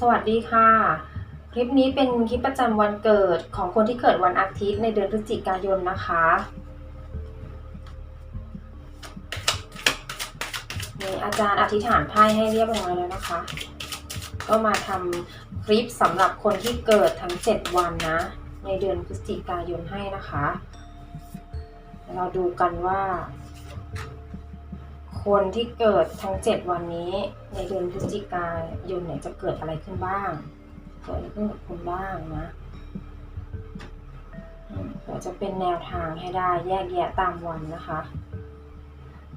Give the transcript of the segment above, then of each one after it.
สวัสดีค่ะ คลิปนี้เป็นคลิปประจำวันเกิดของคนที่เกิดวันอาทิตย์ในเดือนพฤศจิกายนนะคะนี่อาจารย์อธิษฐานไพ่ให้เรียบร้อยแล้วนะคะ ก็มาทำคลิปสำหรับคนที่เกิดทั้ง 7 วันนะ ในเดือนพฤศจิกายนให้นะคะ เราดูกันว่า คนที่เกิดทั้ง 7 วันนี้ ในเดือนพฤศจิกายนเนี่ยจะเกิดอะไรขึ้นบ้าง เกิดอะไรขึ้นกับคุณบ้างนะอืมเราจะเป็นแนวทางให้ได้แยกแยะตามวันนะคะ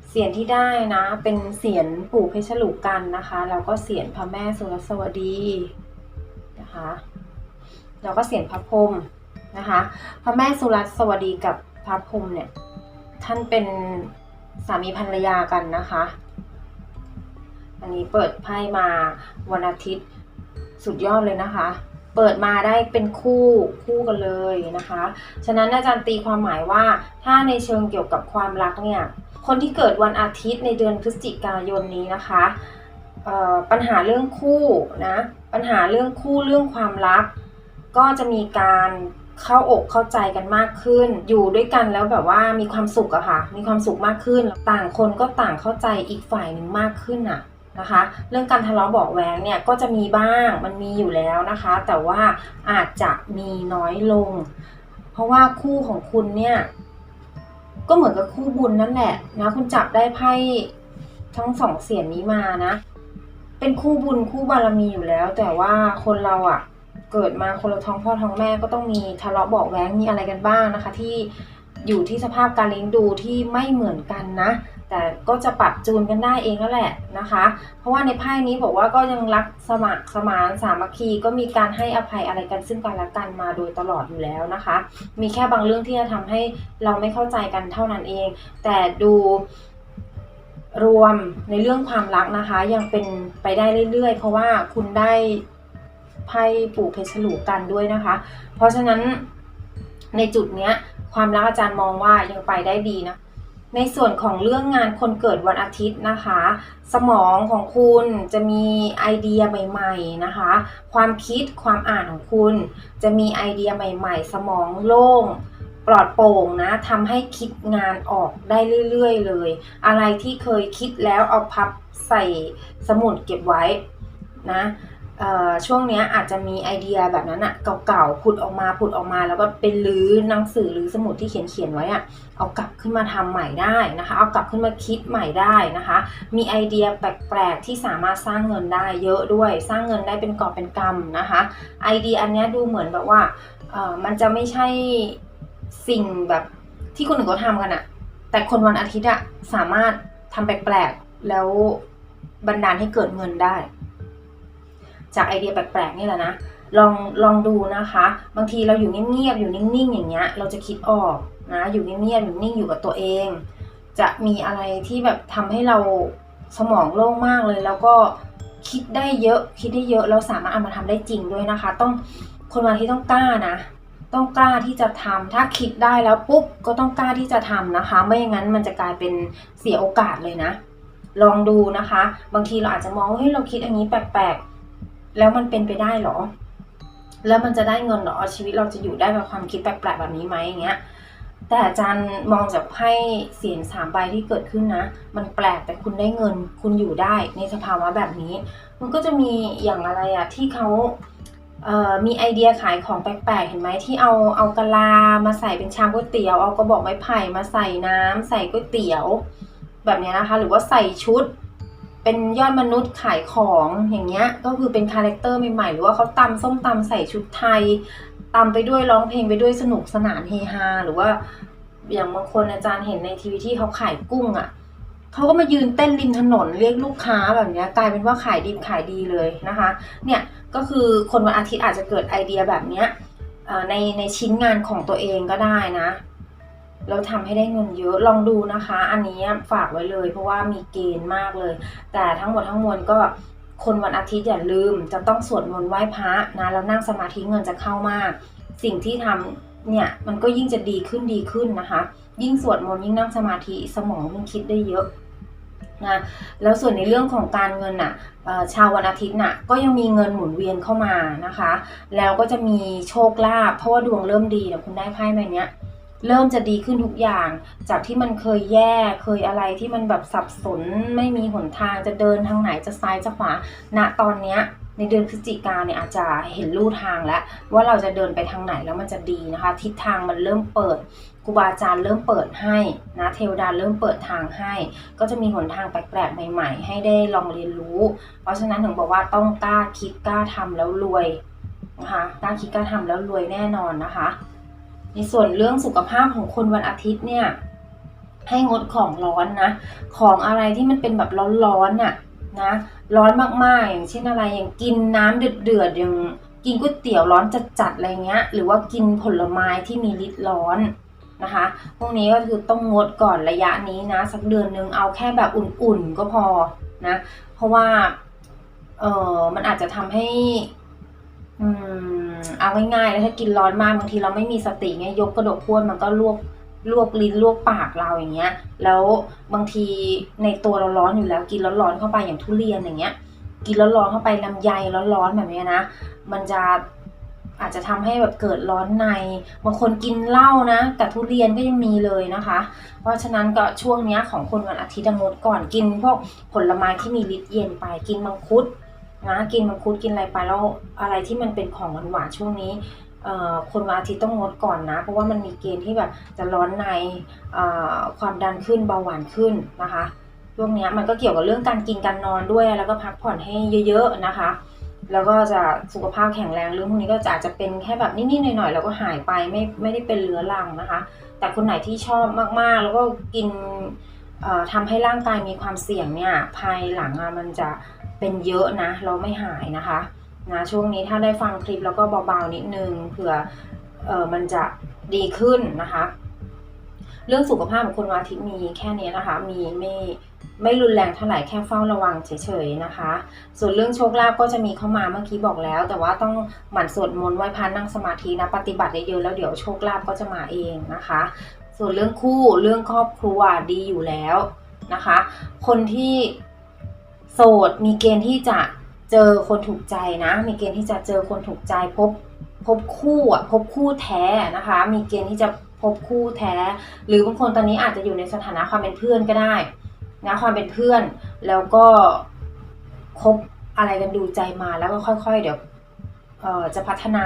เสียงที่ได้นะเป็นเสียงปู่เพชรลูกกันนะคะแล้วก็เสียงพระแม่สุรสวดีนะคะแล้วก็เสียงพระพรมนะคะ พระแม่สุรสวดีกับพระพรมเนี่ยท่านเป็น สามีภรรยากันนะคะ อันนี้เปิดไพ่มาวันอาทิตย์สุดยอดเลยนะคะ เปิดมาได้เป็นคู่คู่กันเลยนะคะ ฉะนั้นอาจารย์ตีความหมายว่าถ้าในเชิงเกี่ยวกับความรักเนี่ยคนที่เกิดวันอาทิตย์ในเดือนพฤศจิกายนนี้นะคะปัญหาเรื่องคู่นะปัญหาเรื่องคู่เรื่องความรัก ก็จะมีการ เข้าอกเข้าใจกันมากขึ้น อยู่ด้วยกันแล้วแบบว่ามีความสุขอะค่ะ มีความสุขมากขึ้น ต่างคนก็ต่างเข้าใจอีกฝ่ายหนึ่งมากขึ้นอะนะคะ เรื่องการทะเลาะเบาะแว้งเนี่ยก็จะมีบ้างมันมีอยู่แล้วนะคะ แต่ว่าอาจจะมีน้อยลง เพราะว่าคู่ของคุณเนี่ยก็เหมือนกับคู่บุญนั่นแหละนะ คุณจับได้ไพ่ทั้งสองเสียงนี้มานะ เป็นคู่บุญคู่บารมีอยู่แล้ว แต่ว่าคนเราอะ่ะ เกิดมาคนละท้องพ่อท้องแม่ก็ต้องมีทะเลาะเบาะแว้งมีอะไรกันบ้างนะคะ ที่อยู่ที่สภาพการเลี้ยงดูที่ไม่เหมือนกันนะ แต่ก็จะปรับจูนกันได้เองนั่นแหละนะคะ เพราะว่าในไพ่นี้บอกว่าก็ยังรักสมัครสมานสามัคคีก็มีการให้อภัยอะไรกันซึ่งกันและกันมาโดยตลอดอยู่แล้วนะคะ มีแค่บางเรื่องที่จะทำให้เราไม่เข้าใจกันเท่านั้นเอง แต่ดูรวมในเรื่องความรักนะคะ ยังเป็นไปได้เรื่อยๆ เพราะว่าคุณได้ ไพ่ปู่เพชรลูกันด้วยนะคะ เพราะฉะนั้นในจุดเนี้ยความรักอาจารย์มองว่ายังไปได้ดีนะในส่วนของเรื่องงานคนเกิดวันอาทิตย์นะคะ สมองของคุณจะมีไอเดียใหม่ ๆนะคะ ความคิดความอ่านของคุณจะมีไอเดียใหม่ ๆ สมองโล่งปลอดโปร่งนะทำให้คิดงานออกได้เรื่อยๆเลย อะไรที่เคยคิดแล้วเอาพับใส่สมุดเก็บไว้นะ ช่วงนี้อาจจะมีไอเดียแบบนั้นอะเก่าๆผุดออกมาผุดออกมา แล้วก็เป็นรื้อหนังสือหรือสมุดที่เขียนเขียนๆไว้อะเอากลับขึ้นมาทำใหม่ได้นะคะ เอากลับขึ้นมาคิดใหม่ได้นะคะ มีไอเดียแปลกๆที่สามารถสร้างเงินได้เยอะด้วย สร้างเงินได้เป็นกอบเป็นกำนะคะ ไอเดียอันนี้ดูเหมือนแบบว่ามันจะไม่ใช่สิ่งแบบที่คนอื่นเขาทำกันอะแต่คนวันอาทิตย์อะสามารถทำแปลกๆแล้วบันดาลให้เกิดเงินได้ จากไอเดียแปลกๆนี่แหละนะลองลองดูนะคะ บางทีเราอยู่เงียบๆอยู่นิ่งๆอย่างเงี้ยเราจะคิดออกนะอยู่เงียบๆอยู่นิ่งอยู่กับตัวเอง จะมีอะไรที่แบบทำให้เราสมองโล่งมากเลย แล้วก็คิดได้เยอะคิดได้เยอะแล้วสามารถเอามาทำได้จริงด้วยนะคะ ต้องคนวันที่ต้องกล้านะ ต้องกล้าที่จะทำถ้าคิดได้แล้วปุ๊บก็ต้องกล้าที่จะทำนะคะ ไม่อย่างนั้นมันจะกลายเป็นเสียโอกาสเลยนะ ลองดูนะคะ บางทีเราอาจจะมองว่าเฮ้ยเราคิดอันนี้แปลกๆ แล้วมันเป็นไปได้เหรอ แล้วมันจะได้เงินเหรอชีวิตเราจะอยู่ได้กับความคิดแปลกๆแบบนี้ไหมอย่างเงี้ยแต่อาจารย์มองจากไพ่เสียงสามใบที่เกิดขึ้นนะ มันแปลกแต่คุณได้เงิน คุณอยู่ได้ในสภาวะแบบนี้ มันก็จะมีอย่างอะไรอะที่เขาเมีไอเดียขายของแปลกๆ เห็นไหมที่เอาเอากะลามาใส่เป็นชามก๋วยเตี๋ยว เอากระบอกไม้ไผ่มาใส่น้ำใส่ก๋วยเตี๋ยว แบบเนี้ยนะคะ หรือว่าใส่ชุด เป็นยอดมนุษย์ขายของอย่างเงี้ยก็คือเป็นคาแรคเตอร์ใหม่ๆหรือว่าเขาตำส้มตำใส่ชุดไทยตำไปด้วยร้องเพลงไปด้วยสนุกสนานเฮฮาหรือว่าอย่างบางคนอาจารย์เห็นในทีวีที่เขาขายกุ้งอะ่ะเขาก็มายืนเต้นริมถนนเรียกลูกค้าแบบเนี้ยกลายเป็นว่าขายดีขายดีเลยนะคะ เนี่ยก็คือคนวันอาทิตย์อาจจะเกิดไอเดียแบบเนี้ยในในชิ้นงานของตัวเองก็ได้นะ แล้วทำให้ได้เงินเยอะลองดูนะคะ อันนี้ฝากไว้เลย เพราะว่ามีเกณฑ์มากเลย แต่ทั้งหมดทั้งมวลก็คนวันอาทิตย์อย่าลืม จะต้องสวดมนต์ไหว้พระนะแล้วนั่งสมาธิเงินจะเข้ามาก สิ่งที่ทำเนี่ยมันก็ยิ่งจะดีขึ้นดีขึ้นนะคะ ยิ่งสวดมนต์ยิ่งนั่งสมาธิสมองยิ่งคิดได้เยอะนะแล้วส่วนในเรื่องของการเงินน่ะชาววันอาทิตย์น่ะก็ยังมีเงินหมุนเวียนเข้ามานะคะ แล้วก็จะมีโชคลาภเพราะว่าดวงเริ่มดีเนี่ยคุณได้ไพ่ใบเนี้ย เริ่มจะดีขึ้นทุกอย่าง จากที่มันเคยแย่เคยอะไรที่มันแบบสับสนไม่มีหนทางจะเดินทางไหนจะซ้ายจะขวาณตอนเนี้ยในเดือนพฤศจิกาเนี่ยอาจจะเห็นลู่ทางแล้วว่าเราจะเดินไปทางไหนแล้วมันจะดีนะคะ ทิศทางมันเริ่มเปิดครูบาอาจารย์เริ่มเปิดให้นะเทวดาเริ่มเปิดทางให้ ก็จะมีหนทางแปลกๆใหม่ ๆ ให้ได้ลองเรียนรู้ เพราะฉะนั้นถึงบอกว่าต้องกล้าคิดกล้าทำแล้วรวยนะคะกล้าคิดกล้าทำแล้วรวยแน่นอนนะคะ ในส่วนเรื่องสุขภาพของคนวันอาทิตย์เนี่ย ให้งดของร้อนนะ ของอะไรที่มันเป็นแบบร้อนๆน่ะนะ ร้อนมากๆ อย่างเช่นอะไรอย่างกินน้ำเดือดๆอย่างกินก๋วยเตี๋ยวร้อนจัดๆอะไรเงี้ย หรือว่ากินผลไม้ที่มีฤทธิ์ร้อนนะคะ พวกนี้ก็คือต้องงดก่อนระยะนี้นะ สักเดือนนึงเอาแค่แบบอุ่นๆก็พอนะ เพราะว่าเออมันอาจจะทำให้ อืมเอาง่ายๆแล้วถ้ากินร้อนมากบางทีเราไม่มีสติเงี้ยยกกระดกพรวดมันก็ลวกลวกลิ้นลวกปากเราอย่างเงี้ย แล้วบางทีในตัวเราร้อนอยู่แล้วกินร้อนๆเข้าไปอย่างทุเรียนอย่างเงี้ย กินร้อนๆเข้าไปลำไยร้อนๆแบบเนี้ยนะมันจะอาจจะทำให้แบบเกิดร้อนในบางคนกินเหล้านะ แต่ทุเรียนก็ยังมีเลยนะคะ เพราะฉะนั้นก็ช่วงเนี้ยของคนวันอาทิตย์งดก่อนกินพวกผลไม้ที่มีฤทธิ์เย็นไปกินมังคุด นะกินมังคุดกินอะไรไปแล้วอะไรที่มันเป็นของหวานๆช่วงนี้คนวันอาทิตย์ต้องงดก่อนนะ เพราะว่ามันมีเกณฑ์ที่แบบจะร้อนในความดันขึ้นเบาหวานขึ้นนะคะช่วงนี้มันก็เกี่ยวกับเรื่องการกินการนอนด้วย แล้วก็พักผ่อนให้เยอะ ๆนะคะ แล้วก็จะสุขภาพแข็งแรงเรื่องพวกนี้ก็จะอาจจะเป็นแค่แบบนิดๆหน่อยๆแล้วก็หายไปไม่ไม่ได้เป็นเรื้อรังนะคะ แต่คนไหนที่ชอบมากๆ แล้วก็กินเอ่อทำให้ร่างกายมีความเสี่ยงเนี่ยภายหลังมันจะ เป็นเยอะนะ เราไม่หายนะคะนะช่วงนี้ถ้าได้ฟังคลิปแล้วก็เบาๆนิดนึงเผื่อเออมันจะดีขึ้นนะคะ เรื่องสุขภาพของคนวันอาทิตย์มีแค่นี้นะคะ มีไม่ไม่รุนแรงเท่าไหร่แค่เฝ้าระวังเฉยๆนะคะ ส่วนเรื่องโชคลาภก็จะมีเข้ามาเมื่อกี้บอกแล้ว แต่ว่าต้องหมั่นสวดมนต์ไหว้พระนั่งสมาธินะปฏิบัติเยอะๆแล้วเดี๋ยวโชคลาภก็จะมาเองนะคะ ส่วนเรื่องคู่เรื่องครอบครัวดีอยู่แล้วนะคะ คนที่ สด มีเกณฑ์ที่จะเจอคนถูกใจนะ มีเกณฑ์ที่จะเจอคนถูกใจพบพบคู่อะพบคู่แท้นะคะ มีเกณฑ์ที่จะพบคู่แท้ หรือบางคนตอนนี้อาจจะอยู่ในสถานะความเป็นเพื่อนก็ได้นะความเป็นเพื่อนแล้วก็คบอะไรกันดูใจมาแล้วก็ค่อยๆ เดี๋ยวจะพัฒนา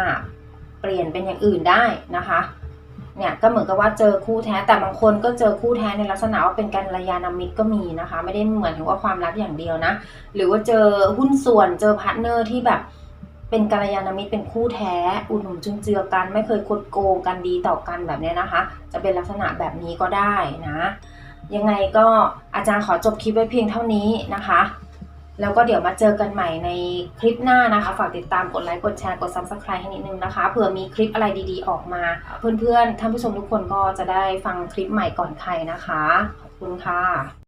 เปลี่ยนเป็นอย่างอื่นได้นะคะ เนี่ยก็เหมือนกับว่าเจอคู่แท้แต่บางคนก็เจอคู่แท้ในลักษณะว่าเป็นการยานามิตรก็มีนะคะ ไม่ได้เหมือนถึงว่าความรักอย่างเดียวนะ หรือว่าเจอหุ้นส่วนเจอพาร์ทเนอร์ที่แบบเป็นกัลยาณมิตรเป็นคู่แท้อุดหนุนจุนเจือกันไม่เคยคดโกงกันดีต่อกันแบบเนี้ยนะคะ จะเป็นลักษณะแบบนี้ก็ได้นะ ยังไงก็อาจารย์ขอจบคลิปไว้เพียงเท่านี้นะคะ แล้วก็เดี๋ยวมาเจอกันใหม่ในคลิปหน้านะคะ ฝากติดตามกดไลค์ กดแชร์ กด Subscribe ให้นิดนึงนะคะ เผื่อมีคลิปอะไรดีๆ ออกมา เพื่อนๆ ท่านผู้ชมทุกคนก็จะได้ฟังคลิปใหม่ก่อนใครนะคะ ขอบคุณค่ะ